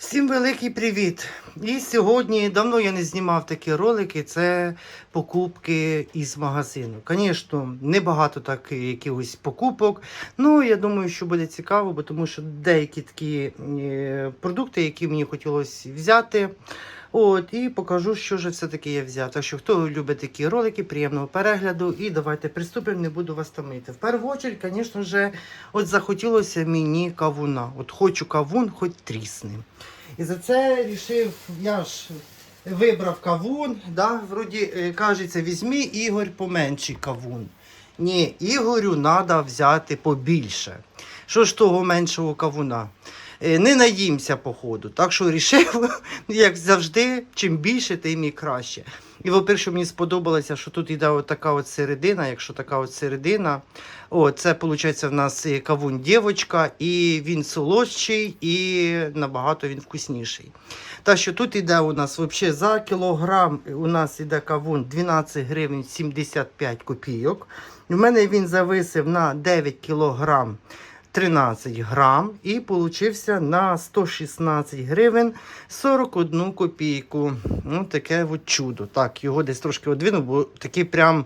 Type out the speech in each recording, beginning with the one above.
Всім великий привіт! І сьогодні давно я не знімав такі ролики. Це покупки із магазину. Звісно, небагато так якихось покупок. Ну я думаю, що буде цікаво, бо тому що деякі такі е, продукти, які мені хотілося взяти. От, і покажу, що ж все-таки я взяв. Так що, хто любить такі ролики, приємного перегляду. І давайте приступимо, не буду вас томити. В першу чергу, звісно ж, от захотілося мені кавуна. От хочу кавун, хоч трісни. І за це рішив, я ж вибрав кавун. Да? Вроді е, кажеться, візьми Ігор поменший кавун. Ні, Ігорю треба взяти побільше. Що ж того меншого кавуна? Е, Не наїмся, походу. Так що рішив, як завжди, чим більше, тим і краще. І, по-перше, мені сподобалося, що тут йде от така от середина, якщо така от середина. О, це виходить в нас е, кавун дівочка, і він солодший, і набагато він вкусніший. Так що тут йде у нас взагалі за кілограм у нас йде кавун 12 гривень 75 копійок. У мене він зависив на 9 кілограм 13 грам і получився на 116 гривень 41 копійку. Ну, таке от чудо. Так, його десь трошки одвинув, бо такий прям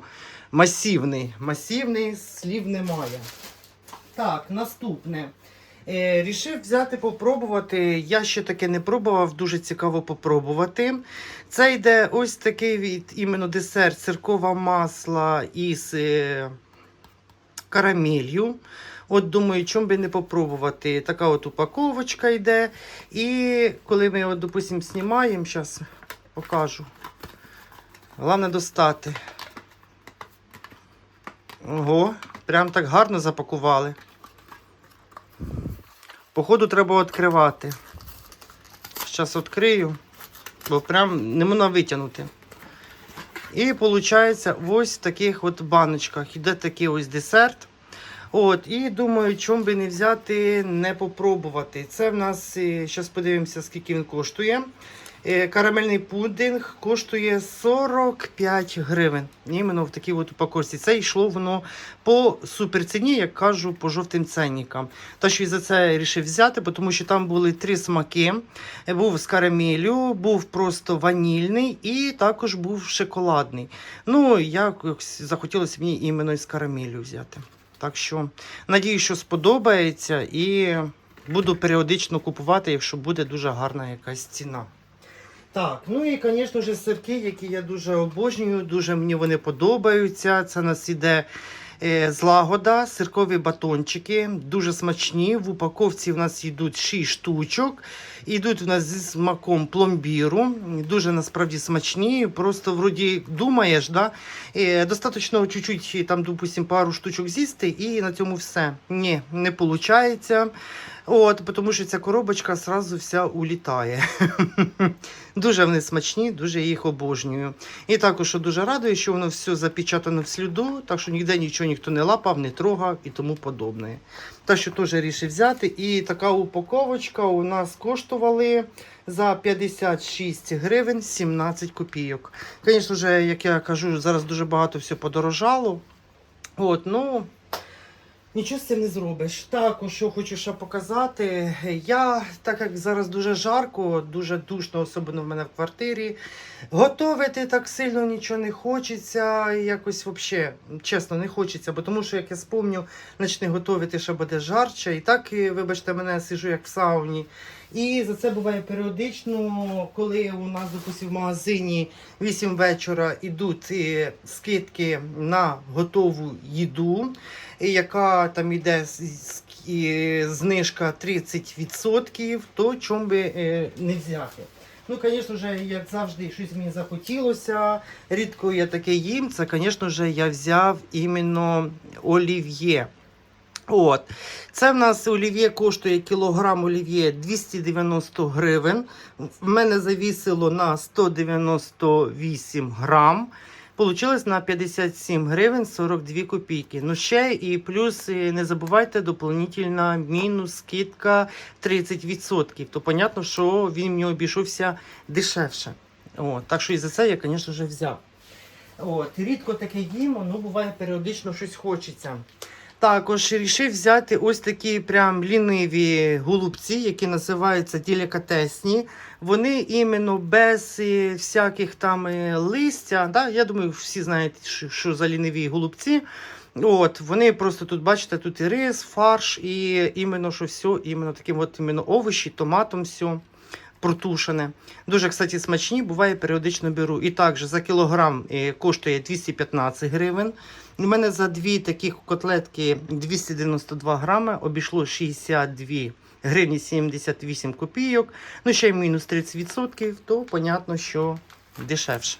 масивний. Масивний, слів немає. Так, наступне. Е, рішив взяти попробувати. Я ще таке не пробував, дуже цікаво попробувати. Це йде ось такий від іменно десерт циркова масла із е, карамелью. От думаю, чому би не попробувати. Така от упаковочка йде. І коли ми його, допустимо, знімаємо, зараз покажу. Головне достати. Ого, прям так гарно запакували. Походу, треба відкривати. Зараз відкрию, бо прям не можна витягнути. І виходить, ось в таких от баночках іде такий ось десерт. От, і думаю, чому би не взяти, не попробувати. Це в нас, зараз подивимося, скільки він коштує. Е, Карамельний пудинг коштує 45 гривень. Іменно в такій от упаковці. Це йшло воно по суперціні, як кажу, по жовтим ценникам. Та що і за це я вирішив взяти, тому що там були три смаки. Е, Був з карамелю, був просто ванільний і також був шоколадний. Ну, якось захотілося мені іменно із карамелю взяти. Так що надію, що сподобається, і буду періодично купувати, якщо буде дуже гарна якась ціна. Так, ну і, звісно ж, сирки, які я дуже обожнюю, дуже мені вони подобаються. Це нас іде е, злагода, сиркові батончики, дуже смачні. В упаковці в нас йдуть 6 штучок. Йдуть у нас зі смаком пломбіру. Дуже насправді смачні. Просто вроді думаєш, да? е, достатньо чуть-чуть, там, допустим, пару штучок з'їсти, і на цьому все. Ні, не виходить. От, тому що ця коробочка зразу вся улітає. дуже вони смачні, дуже їх обожнюю. І також дуже радує, що воно все запечатано в сліду, так що ніде нічого ніхто не лапав, не трогав і тому подобне. Так що теж вирішив взяти. І така упаковочка у нас коштували за 56 гривень 17 копійок. Звісно ж, як я кажу, зараз дуже багато все подорожало. От, ну. Нічого з цим не зробиш. Також що хочу ще показати. Я, так як зараз дуже жарко, дуже душно, особливо в мене в квартирі. Готовити так сильно нічого не хочеться. Якось взагалі, чесно, не хочеться, бо тому що як я спомню, почне готувати, ще буде жарче. І так, вибачте, мене сижу як в сауні. І за це буває періодично, коли у нас, допустим, в магазині 8 вечора йдуть е, скидки на готову їду, яка там і знижка 30%, то чому би е, не взяти. Ну, звісно як завжди, щось мені захотілося. Рідко я таке їм. Це, звісно я взяв іменно олів'є. От. Це в нас олів'є коштує кілограм олів'є 290 гривень. В мене завісило на 198 грам. Получилось на 57 гривень 42 копійки. Ну ще і плюс не забувайте дополнительна мінус скидка 30%. То понятно, що він мені обійшовся дешевше. От. Так що і за це я, звісно ж, взяв. От. Рідко таке їм, ну буває періодично щось хочеться. Також рішив взяти ось такі прям ліниві голубці, які називаються делікатесні. Вони іменно без е, всяких там е, листя. Да? Я думаю, всі знаєте, що, що за ліниві голубці. От, вони просто тут, бачите, тут і рис, фарш, і іменно що все, іменно таким от іменно овочі, томатом все протушене. Дуже, кстати, смачні, буває, періодично беру. І також за кілограм е, коштує 215 гривень. У мене за дві таких котлетки 292 грами обійшло 62 гривні 78 копійок. Ну, ще й мінус 30%, то понятно, що дешевше.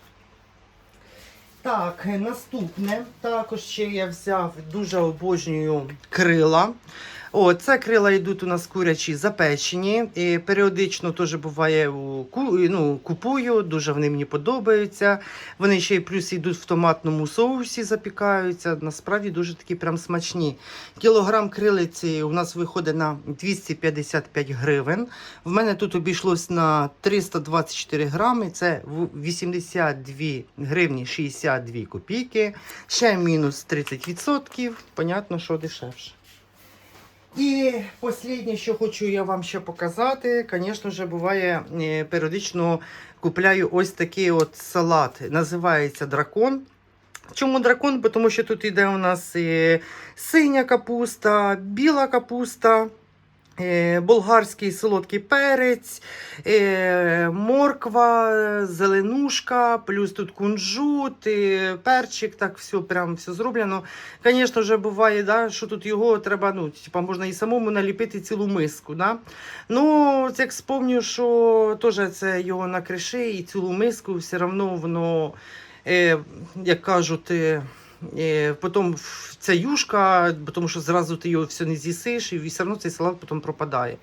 Так, наступне. Також ще я взяв дуже обожнюю крила. О, це крила йдуть у нас курячі запечені. І періодично теж буває ну, купую, дуже вони мені подобаються. Вони ще й плюс йдуть в томатному соусі, запікаються. Насправді дуже такі прям смачні. Кілограм крилиці у нас виходить на 255 гривень. В мене тут обійшлось на 324 грами. Це в- 82 гривні 62 копійки. Ще мінус 30%. Понятно, що дешевше. І останнє, що хочу я вам ще показати, звісно ж, буває е, періодично купляю ось такий от салат. Називається дракон. Чому дракон? Тому що тут йде у нас синя капуста, біла капуста, болгарський солодкий перець, е, морква, е, зеленушка, плюс тут кунжут, е, перчик, так все прям все зроблено. Звісно ж, буває, да, що тут його треба, ну, типа, можна і самому наліпити цілу миску. Да? Ну, як спомню, що теж це його накриши і цілу миску, все одно воно, е, як кажуть, е, е, потім ця юшка, тому що зразу ти його все не з'їсиш, і все одно цей салат потім пропадає.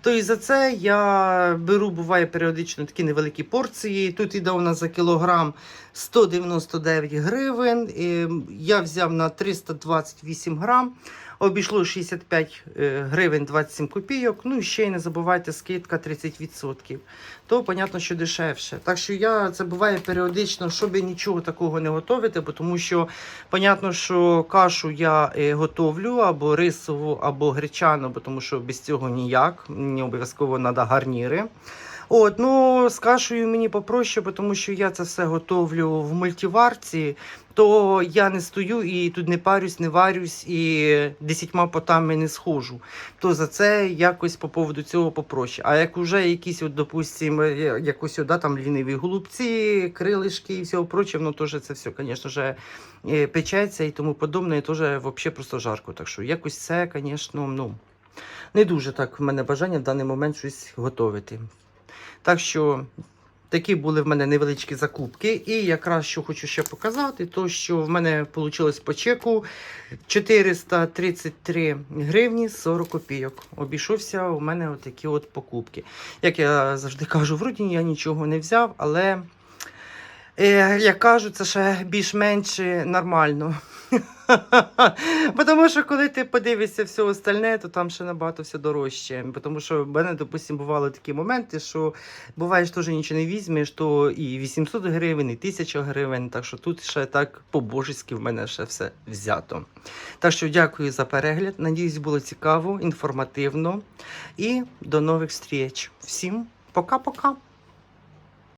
То і за це я беру, буває періодично такі невеликі порції. Тут іде у нас за кілограм 199 гривень. Е, Я взяв на 328 грам. Обійшло 65 е, гривень 27 копійок. Ну і ще й не забувайте, скидка 30%. То, понятно, що дешевше. Так що я це буває періодично, щоб нічого такого не готувати, бо тому що, понятно, що кашу я е, готовлю або рисову, або гречану, бо тому що без цього ніяк. Мені обов'язково треба гарніри. От, ну з кашею мені попроще, тому що я це все готовлю в мультиварці, то я не стою і тут не парюсь, не варюсь і десятьма потами не схожу. То за це якось по поводу цього попроще. А як уже якісь, от, допустимо, якось да, там ліниві голубці, крилишки і всього прочого, ну теж це все, звісно е, печеться і тому подобне, і теж взагалі просто жарко. Так що якось це, звісно, ну. Не дуже так в мене бажання в даний момент щось готувати. Так що такі були в мене невеличкі закупки. І якраз що хочу ще показати, то що в мене вийшло по чеку 433 гривні 40 копійок. Обійшовся у мене отакі от покупки. Як я завжди кажу, в вроді я нічого не взяв, але. Е, як кажуть, це ще більш-менш нормально. Тому що коли ти подивишся все остальне, то там ще набагато все дорожче. Тому що в мене, допустимо, бували такі моменти, що буває, що теж нічого не візьмеш, то і 800 гривень, і 1000 гривень. Так що тут ще так по-божески в мене ще все взято. Так що дякую за перегляд. Надіюсь, було цікаво, інформативно. І до нових зустріч. Всім пока-пока.